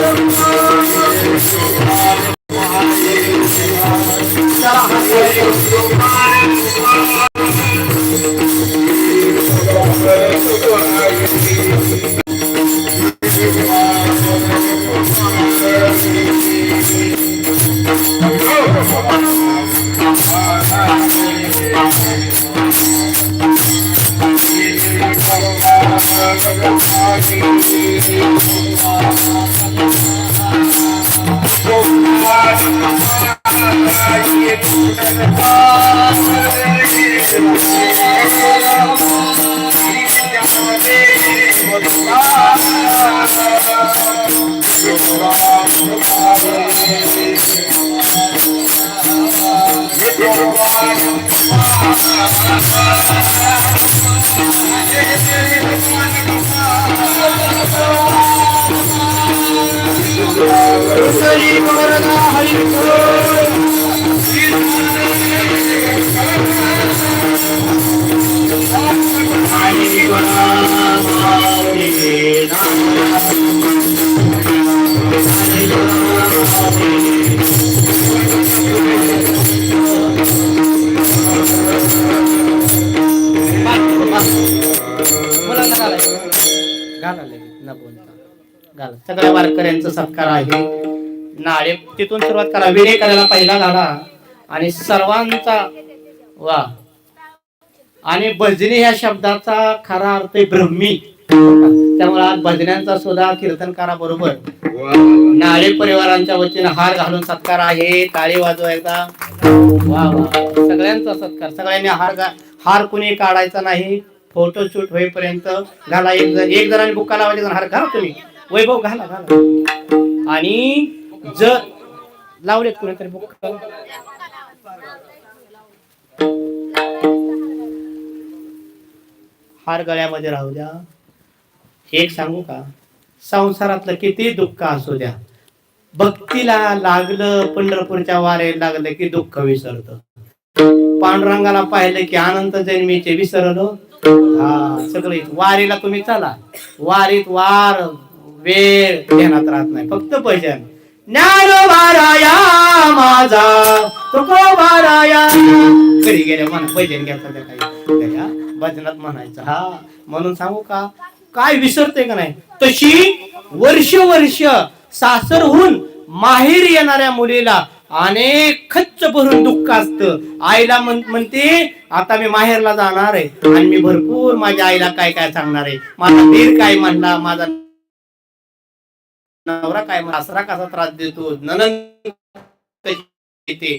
मुलांना घालायचं घालाले न बोलता घाला सगळ्या वारकऱ्यांचा सत्कार आहे. नाळे तिथून सुरुवात करा. विडे करायला पहिला घाला आणि सर्वांचा वा. आणि भजनी ह्या शब्दाचा खरा अर्थ आहे ब्रह्मी. त्यामुळे आज भजन्यांचा सुद्धा बरोबर. नाळे परिवारांच्या वतीने हार घालून सत्कार आहे. टाळी वाजवा एकदा. वा वा. सगळ्यांचा सत्कार. सगळ्यांनी हार हार कुणी काढायचा नाही. फोटो शूट होईपर्यंत घाला. एक जण एक जणांनी बुक्का लावायचे हार घाला तुम्ही. वैभव घाला घाला. आणि जर लावलेत कुणीतरी बुक. हार गळ्यामध्ये राहू द्या. एक सांगू का? संसारातलं किती दुःख असू द्या. भक्तीला लागलं पंढरपूरच्या वारे लागलं की दुःख विसरत. पांडुरंगाला पाहिलं की अनंत जन्मीचे विसरलो. हा सगळे वारीला तुम्ही चला. वारीत वार वेळ ध्यानात राहत नाही. फक्त भजन. ज्ञानोबाराया माझा तुकोबाराया घरी गेले म्हणा भजन घ्या काही भजनात म्हणायचं हा. म्हणून सांगू का? काय विसरते का नाही? तशी वर्ष वर्ष सासरहून माहेर येणाऱ्या मुलीला अनेक खच्च भरून दुःख असतं. आईला म्हण- म्हणते आता मी माहेरला जाणार आहे आणि मी भरपूर माझ्या आईला काय काय सांगणार आहे? माझा दीर काय म्हणला? माझा नवरा काय सासरा कसा त्रास देतो? ननन येते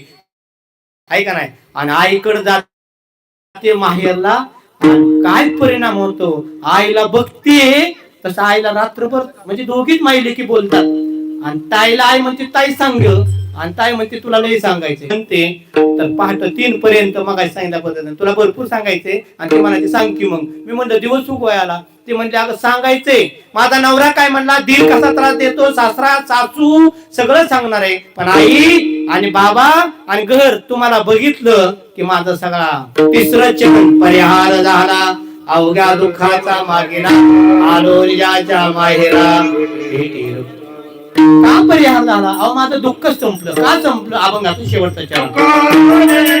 आहे का नाही? आणि आईकडे जाते माहेरला आणि काय परिणाम होतो? आईला बघते तसं आईला रात्रभर म्हणजे दोघीच माहिले की बोलतात. आणि ताईला आई म्हणते ताई सांग आणि ताई म्हणते तुला लई सांगायचे म्हणते तर पहाट तीन पर्यंत मग सांगितल्या पद्धतीने तुला भरपूर सांगायचे आणि ते म्हणायचे सांग की मग. मी म्हणलं दिवस चुक आला ते म्हणजे अगं सांगायचंय. माझा नवरा काय म्हणला दीर कसा त्रास देतो सासरा सासू सगळं सांगणार आहे. पण आई आणि बाबा आणि घर तुम्हाला बघितलं की माझा सगळा तिसरं चरण परिहार झाला. अवघ्या दुःखाचा मागेला आलो याच्या माहेरा भेटी का परिहार झाला अहो माझं दुःखच संपलं. का संपलं? अभंगाचं शेवटचं चरण.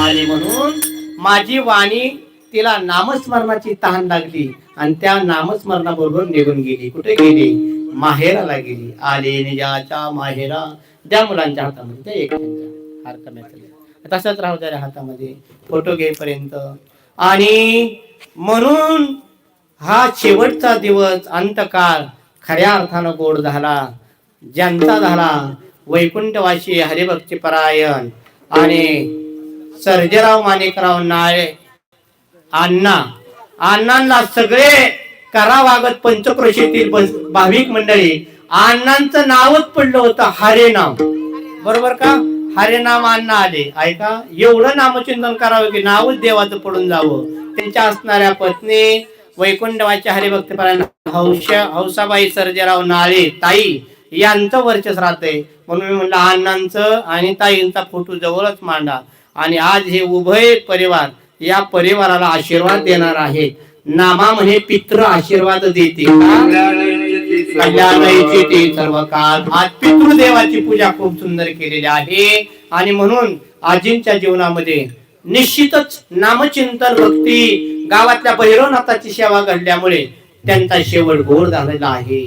आणि म्हणून माझी वाणी तिला नामस्मरणाची तहान लागली आणि त्या नामस्मरणाबरोबर निघून गेली. कुठे गेली? माहेराला गेली. आले निजाच्या माहेरा. त्या मुलांच्या हातामध्ये त्या एकट्यांच्या. हार तसंच राहू त्या हातामध्ये. फोटो घेईपर्यंत. आणि म्हणून हा शेवटचा दिवस अंतकाळ खऱ्या अर्थानं गोड झाला. ज्यांचा झाला वैकुंठवासी हरिभक्ती परायण आणि सर्जेराव माणिकराव नाळे अण्णा. अण्णांना सगळे करावागत पंचक्रोशीतील भाविक मंडळी अण्णांचं नावच पडलं होतं हरे नाम. बरोबर का? हरे नाम अण्णा आले. ऐका एवढं नामचिंतन करावं की नावच देवाचं पडून जावं. त्यांच्या असणाऱ्या पत्नी वैकुंठवाचे हरिभक्तपरायण हौश हौसाबाई सर्जेराव नाळे ताई यांचं वर्चस्व राहतंय. म्हणून मी म्हणलं अण्णांचं आणि ताईंचा फोटो जवळच मांडा. आणि आज हे उभय परिवार या परिवाराला आशीर्वाद देणार आहे नामा म्हणे पित्र आशीर्वाद देते. ते सर्व काल आज पितृदेवाची पूजा खूप सुंदर केलेली आहे. आणि म्हणून आजींच्या जीवनामध्ये निश्चितच नामचिंतन भक्ती गावातल्या भैरवनाथाची सेवा घडल्यामुळे त्यांचा शेवट गोड झालेला आहे.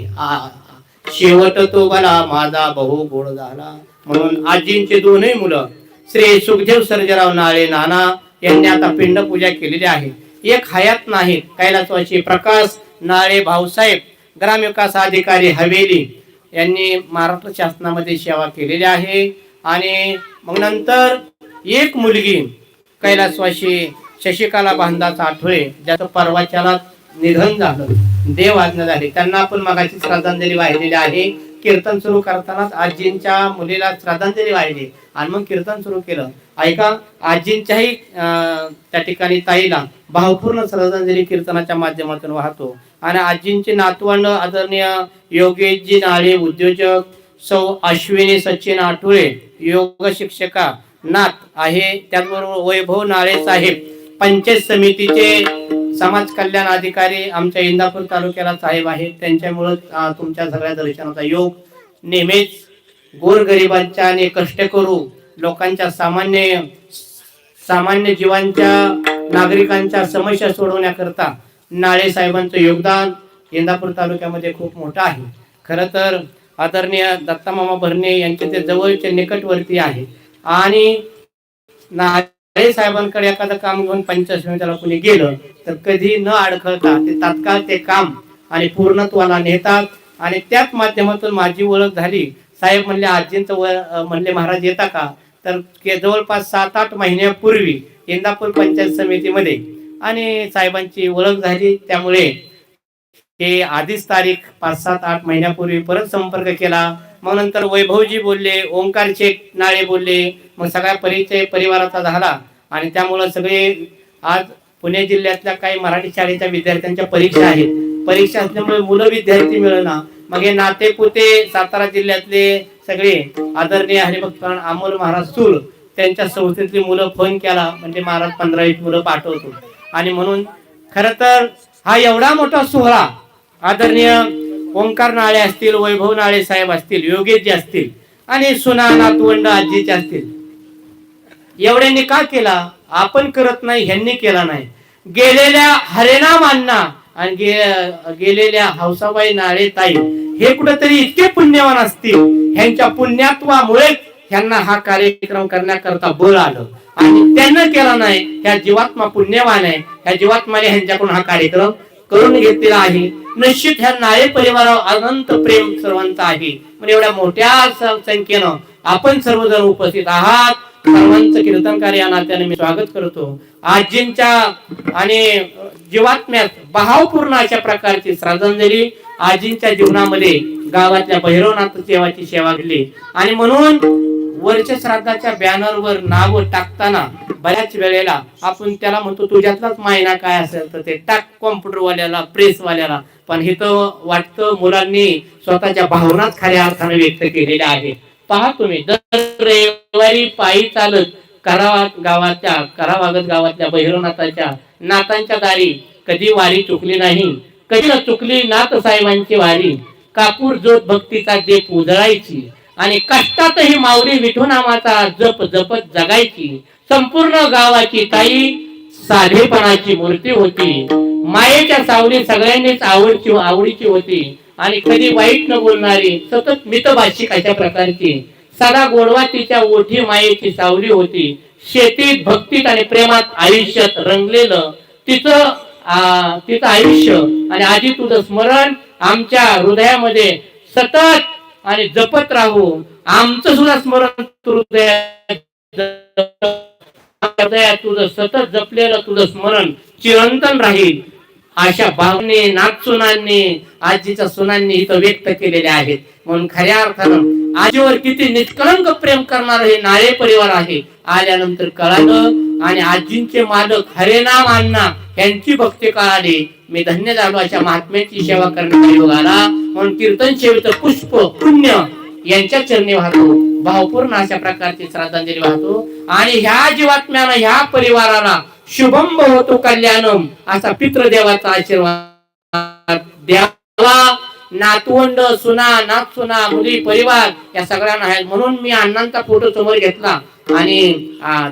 शेवट तो बला माझा बहु गोड झाला. म्हणून आजींचे दोनही मुलं श्री सुखदेव सर्जराव नाळे नाना यांनी आता पिंड पूजा केलेली आहे. एक हयात नाहीत कैलासवासी प्रकाश नाळे भाऊसाहेब ग्रामविकास अधिकारी हवेली यांनी महाराष्ट्र शासनामध्ये सेवा केलेली आहे. आणि मग नंतर एक मुलगी कैलासवाशी शशिकला बांधाचा आठवळे ज्याचं परवाच्याला निधन झालं. देव आज्ञा झाली. त्यांना आपण मगाची श्रद्धांजली वाहिलेली आहे. कीर्तन सुरू करतानाच आजींच्या मुलीला श्रद्धांजली वाहिली. आणि मग कीर्तन सुरू केलं. ऐका आजींच्याही त्या ठिकाणी ताईला भावपूर्ण श्रद्धांजली कीर्तनाच्या माध्यमातून वाहतो. आणि आजींचे नातवंड आदरणीय योगेशजी नाळे उद्योजक सौ अश्विनी सचिन आठुळे योग शिक्षका नाथ आहे. त्याचबरोबर वैभव नाळे साहेब. पंचायत समितीचे समाज कल्याण अधिकारी आमच्या इंदापूर तालुक्याला साहेब आहेत. त्यांच्यामुळे तुमच्या सगळ्या दर्शनाचा योग नेहमीच गोरगरिबांच्या आणि कष्टकरू लोकांच्या सामान्य सामान्य जीवांच्या नागरिकांच्या समस्या सोडवण्याकरता नाळे साहेबांचं योगदान इंदापूर तालुक्यामध्ये खूप मोठं आहे. खरं तर आदरणीय दत्तामामा भरणे यांचे ते जवळचे निकटवर्ती आहे. आणि ना हे साहेबांकडे एखादं काम घेऊन पंचायत त्याला कोणी गेलं तर कधी न अडखळता ते तात्काळ ते काम आणि पूर्णत्वाला नेतात. आणि त्याच माध्यमातून माझी ओळख झाली. साहेब म्हणले आजींचं व म्हणले महाराज येता का? तर जवळपास सात आठ महिन्यापूर्वी इंदापूर पंचायत समितीमध्ये आणि साहेबांची ओळख झाली. त्यामुळे हे आधीच तारीख पाच सात आठ महिन्यापूर्वी परत संपर्क केला. मग नंतर वैभवजी बोलले ओंकार शेठ नाळे बोलले मग सगळा परिचय परिवाराचा झाला. आणि त्यामुळं सगळे आज पुणे जिल्ह्यातल्या काही मराठी शाळेच्या विद्यार्थ्यांच्या परीक्षा आहेत. परीक्षा असल्यामुळे मुलं विद्यार्थी मिळणार मग हे नाते पुते सातारा जिल्ह्यातले सगळे आदरणीय हरिभक्त अमोल महाराज सूर त्यांच्या संस्थेतली मुलं फोन केला म्हणजे महाराज पंधरा वीस मुलं पाठवतो. आणि म्हणून खर तर हा एवढा मोठा सोहळा आदरणीय ओंकार नाळे असतील वैभव नाळे साहेब असतील योगेशजी असतील आणि सुना नातवंड आजीचे असतील. एवढ्यांनी का केला? आपण करत नाही ह्यांनी केला नाही. गेलेल्या हरेनाम अण्णा आणि गे- गेलेल्या हौसाबाई नाळे ताई हे कुठेतरी इतके पुण्यवान असतील ह्यांच्या पुण्यात्वामुळे ह्यांना हा कार्यक्रम करण्याकरता बळ आलं. आणि त्यांना केला नाही ह्या जीवात्मा पुण्यवान आहे ह्या जीवात्माने ह्यांच्याकडून हा कार्यक्रम करून घेतलेला आहे. निश्चित ह्या नाळे परिवारावर अनंत प्रेम सर्वांचा आहे. म्हणजे एवढ्या मोठ्या संख्येनं आपण सर्वजण उपस्थित आहात. सर्वांचं कीर्तनकार या नात्याने मी स्वागत करतो. आजींच्या आणि जीवात्म्यात भावपूर्ण अशा प्रकारची श्रद्धांजली आजींच्या जीवनामध्ये गावातल्या भैरवनाथ सेवाची सेवा केली आणि म्हणून वरच्या श्राद्धाच्या बॅनरवर नाव टाकताना बऱ्याच वेळेला आपण त्याला म्हणतो तुझ्यातलाच मायना काय असेल तर ते टाक कॉम्प्युटरवाल्याला प्रेसवाल्याला पण हे तर वाटतं मुलांनी स्वतःच्या भावनाच खऱ्या अर्थाने व्यक्त केलेल्या आहे पहा तुम्ही दर रविवारी पायी चालत करावात गावाच्या करावागत गावातल्या बहिरनाथाच्या नातांच्या दारी कधी वारी चुकली नाही कधी चुकली नाथ साहेबांची वारी. कापूर जोत भक्तीचा देप उजळायची. आणि कष्टातही माऊली विठोनामाचा जप जपत जगायची संपूर्ण गावाची ताई साधेपणाची मूर्ती होती. मायेच्या सावली सगळ्यांनीच आवडची आवडीची होती. आणि कधी वाईट न बोलणारी सतत मितभाषिक अशा प्रकारची सदा गोडवा तिच्या ओठी मायेची सावली होती. शेतीत भक्तीत आणि प्रेमात आयुष्यात रंगलेलं तिचं तिचं आयुष्य. आणि आधी तुझं स्मरण आमच्या हृदयामध्ये सतत आणि जपत राहू. आमचं सुद्धा स्मरण तू हृदयात तुझं सतत जपलेलं तुझं स्मरण चिरंतन राहील. अशा भावने नागसुनांनी आजीच्या सुनांनी इथं व्यक्त केलेले आहेत. म्हणून खऱ्या अर्थानं आजीवर किती निष्कलंक प्रेम करणार हे नाळे परिवार आहे. आल्यानंतर कळालं आणि आजींचे मालक हरेनाम अण्णा यांची भक्ती कळाली मी धन्य झालो. अशा महात्म्याची सेवा करण्याचा योग आला म्हणून कीर्तन सेवेचं पुष्प पुण्य यांच्या चरणी वाहतो. भावपूर्ण अशा प्रकारची श्रद्धांजली वाहतो. आणि ह्या जीवात्म्यानं ह्या परिवाराला शुभम होतो कल्याणम असा पितृदेवाचा आशीर्वाद द्यावा. नातवंड सुना नात सुना मुली परिवार या सगळ्यांना आहेत. म्हणून मी अण्णांचा फोटो समोर घेतला. आणि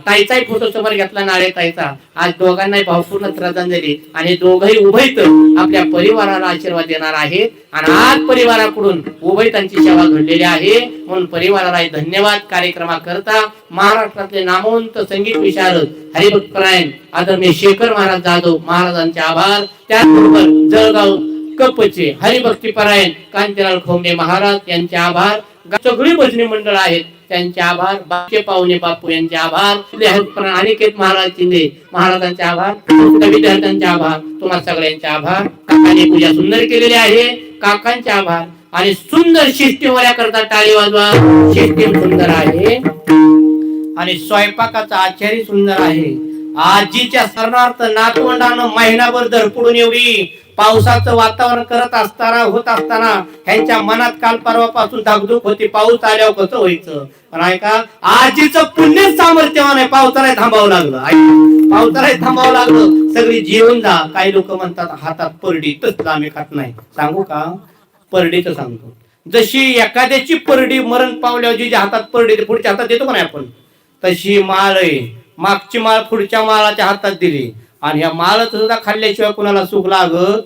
ताईचाही फोटो समोर घेतला नाळे ताईचा. आज दोघांनाही भावपूर्ण श्रद्धांजली. आणि दोघही उभयत आपल्या परिवाराला आशीर्वाद देणार आहे आणि आज परिवाराकडून उभयतांची सेवा घडलेली आहे. म्हणून परिवाराला धन्यवाद कार्यक्रमाकरता महाराष्ट्रातले नामवंत संगीत विशारद हरिभक्त परायण आदरणीय शेखर महाराज जाधव महाराजांचे आभार. त्याचबरोबर जळगाव कपचे हरिभक्ती परायण कांतीलाल खोमणे महाराज यांचे आभार. सगळी भजनी मंडळ आहेत. त्यांचे आभार. बाकी पाहुणे बापू यांचे आभार. आपले अनिकेत महाराज शिंदे. महाराजांचे आभार. विद्यार्थ्यांचे आभार. तुम्हा सगळ्यांचे आभार. काकांनी पूजा सुंदर केलेली आहे. काकांचे आभार. आणि सुंदर शिष्टी करता टाळी वाजवा. शिष्टी सुंदर आहे. आणि स्वयंपाकाचा आचार्य सुंदर आहे. आजीच्या सरणार्थ नातवंडानं महिनाभर धरपडून एवढी पावसाचं वातावरण करत असताना होत असताना ह्यांच्या मनात काल परवापासून धाकधूक होती. पाऊस आल्यावर कसं व्हायचं? पण ऐका आजीचं पुण्यच सामर्थ्यवान आहे पावसाला थांबावं लागलं. ऐका, पावसाला थांबावं लागलं. सगळी जेवण जा. काही लोक म्हणतात हातात परडी तसलं आम्ही खात नाही. सांगू का? परडीचं सांगतो. जशी एखाद्याची परडी मरण पावल्यावर जी हातात परडी पुढच्या हातात देतो का नाही आपण. तशी माळ आहे. मागची माळ पुढच्या माळाच्या हातात दिली. आणि ह्या मालच सुद्धा खाल्ल्याशिवाय कोणाला सुख लागत?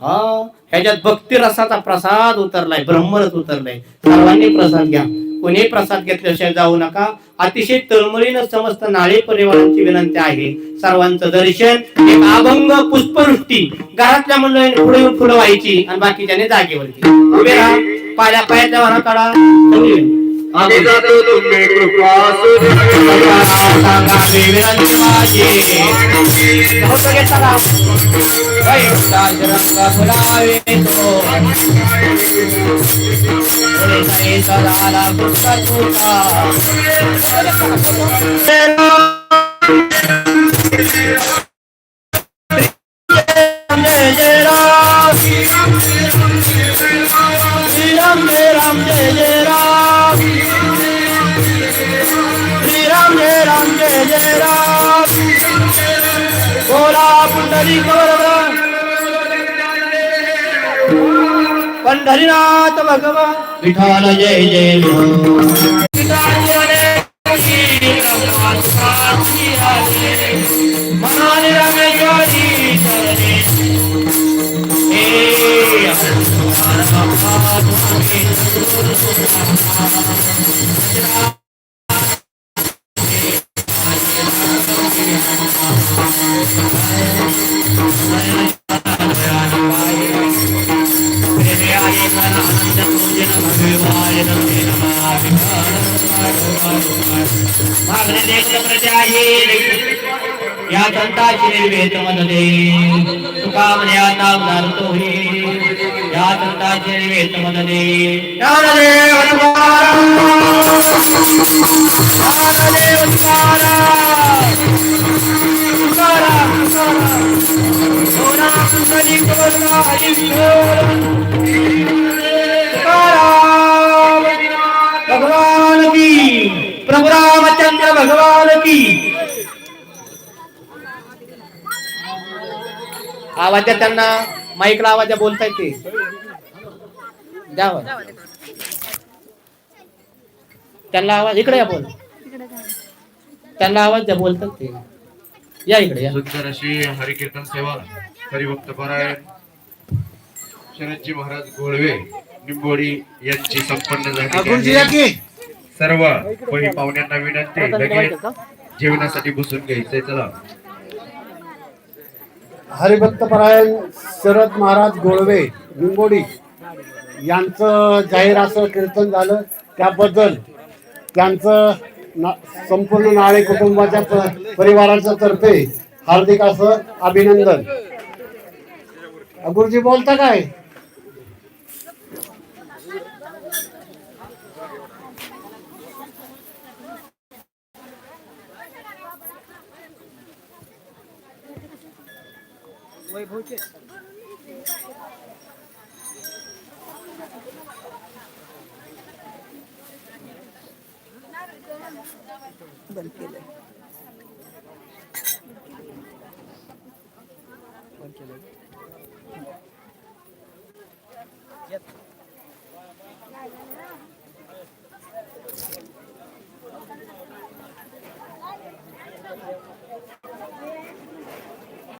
हा? ह्याच्यात भक्ती रसाचा प्रसाद उतरलाय ब्रह्मरस उतरलाय. सर्वांनी प्रसाद घ्या. कोणी प्रसाद घेतल्याशिवाय जाऊ नका. अतिशय तळमळीनं समस्त नाळे परिवारांची विनंती आहे. सर्वांचं दर्शन एक अभंग पुष्पवृष्टी. घरातल्या मंडळीने पुढे येऊन फुलं व्हायची आणि बाकीच्याने जागेवरती. उभे राहा. पाया पायाच्या वाहना काढा सगळी. आम्ही जातो तुम्ही कृपा असू सांगावे विनंती जय जय राम बोला पुंडली गौरव। पंढरीनाथ भगवान विठाल जय जय या संताची निर्वेद मनले तुका म्हणे नाम उदारतो हे या दत्ताचे निमित्त मनले ज्ञानदेव ज्ञानदेव तुकाराम तुकाराम हरी भगवान की प्रभु रामचंद्र भगवान की। आवाज द्या त्यांना. माईकला आवाज द्या बोलता येते द्या आवाज. त्यांना आवाज इकडे या बोल. त्यांना आवाज द्या बोलतात ते. या इकडे या. सुंदर अशी हरिकीर्तन सेवा हरिभक्त परायण शरदजी महाराज गोळवे निंबोडी यांची संपन्न झाली. सर्व कोणी पाहुण्यांना विनंती लगेच जेवणासाठी बसून घ्यायचंय चला. हरिभक्तपरायण शरद महाराज गोळवे निंबोडी यांचं जाहीर असं कीर्तन झालं. त्याबद्दल त्यांचं ना संपूर्ण नाळे कुटुंबाच्या प- परिवाराच्या तर्फे हार्दिक असं अभिनंदन. गुरुजी बोलता काय? वैभवचे. बंद केलं बंद केलं येत.